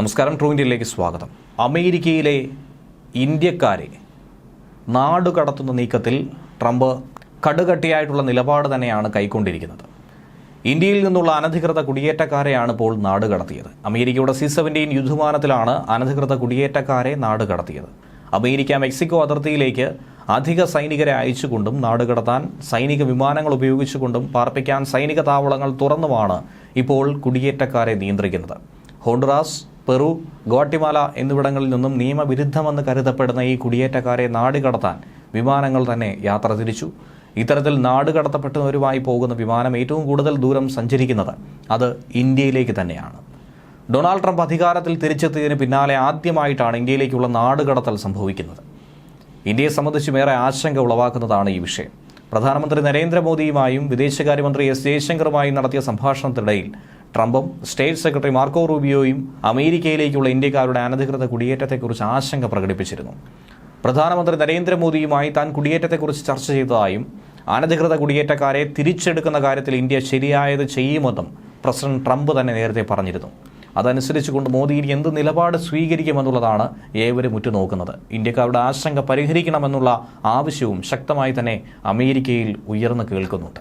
നമസ്കാരം ട്രൂ ഇന്ത്യയിലേക്ക് സ്വാഗതം. അമേരിക്കയിലെ ഇന്ത്യക്കാരെ നാടുകടത്തുന്ന നീക്കത്തിൽ ട്രംപ് കടുകട്ടിയായിട്ടുള്ള നിലപാട് തന്നെയാണ് കൈക്കൊണ്ടിരിക്കുന്നത്. ഇന്ത്യയിൽ നിന്നുള്ള അനധികൃത കുടിയേറ്റക്കാരെയാണ് ഇപ്പോൾ നാട് കടത്തിയത്. അമേരിക്കയുടെ സി സെവന്റീൻ അനധികൃത കുടിയേറ്റക്കാരെ നാട് കടത്തിയത്. അമേരിക്ക മെക്സിക്കോ അതിർത്തിയിലേക്ക് അധിക സൈനികരെ അയച്ചുകൊണ്ടും നാടുകടത്താൻ സൈനിക വിമാനങ്ങൾ ഉപയോഗിച്ചുകൊണ്ടും പാർപ്പിക്കാൻ സൈനിക താവളങ്ങൾ തുറന്നുമാണ് ഇപ്പോൾ കുടിയേറ്റക്കാരെ നിയന്ത്രിക്കുന്നത്. ഹോണ്ടുറാസ് പെറു ഗോട്ടിമാല എന്നിവിടങ്ങളിൽ നിന്നും നിയമവിരുദ്ധമെന്ന് കരുതപ്പെടുന്ന ഈ കുടിയേറ്റക്കാരെ നാടുകടത്താൻ വിമാനങ്ങൾ തന്നെ യാത്ര തിരിച്ചു. ഇത്തരത്തിൽ നാടുകടത്തപ്പെട്ടവരുമായി പോകുന്ന വിമാനം ഏറ്റവും കൂടുതൽ ദൂരം സഞ്ചരിക്കുന്നത് അത് ഇന്ത്യയിലേക്ക് തന്നെയാണ്. ഡൊണാൾഡ് ട്രംപ് അധികാരത്തിൽ തിരിച്ചെത്തിയതിന് പിന്നാലെ ആദ്യമായിട്ടാണ് ഇന്ത്യയിലേക്കുള്ള നാടുകടത്തൽ സംഭവിക്കുന്നത്. ഇന്ത്യയെ സംബന്ധിച്ചും ഏറെ ആശങ്ക ഉളവാക്കുന്നതാണ് ഈ വിഷയം. പ്രധാനമന്ത്രി നരേന്ദ്രമോദിയുമായും വിദേശകാര്യമന്ത്രി എസ് ജയശങ്കറുമായും നടത്തിയ സംഭാഷണത്തിനിടയിൽ ട്രംപും സ്റ്റേറ്റ് സെക്രട്ടറി മാർക്കോ റൂബിയോയും അമേരിക്കയിലേക്കുള്ള ഇന്ത്യക്കാരുടെ അനധികൃത കുടിയേറ്റത്തെക്കുറിച്ച് ആശങ്ക പ്രകടിപ്പിച്ചിരുന്നു. പ്രധാനമന്ത്രി നരേന്ദ്രമോദിയുമായി താൻ കുടിയേറ്റത്തെക്കുറിച്ച് ചർച്ച ചെയ്തതായും അനധികൃത കുടിയേറ്റക്കാരെ തിരിച്ചെടുക്കുന്ന കാര്യത്തിൽ ഇന്ത്യ ശരിയായത് ചെയ്യുമെന്നും പ്രസിഡന്റ് ട്രംപ് തന്നെ നേരത്തെ പറഞ്ഞിരുന്നു. അതനുസരിച്ചുകൊണ്ട് മോദി ഇനി എന്ത് നിലപാട് സ്വീകരിക്കുമെന്നുള്ളതാണ് ഏവരും ഉറ്റുനോക്കുന്നത്. ഇന്ത്യക്കാരുടെ ആശങ്ക പരിഹരിക്കണമെന്നുള്ള ആവശ്യവും ശക്തമായി തന്നെ അമേരിക്കയിൽ ഉയർന്നു കേൾക്കുന്നുണ്ട്.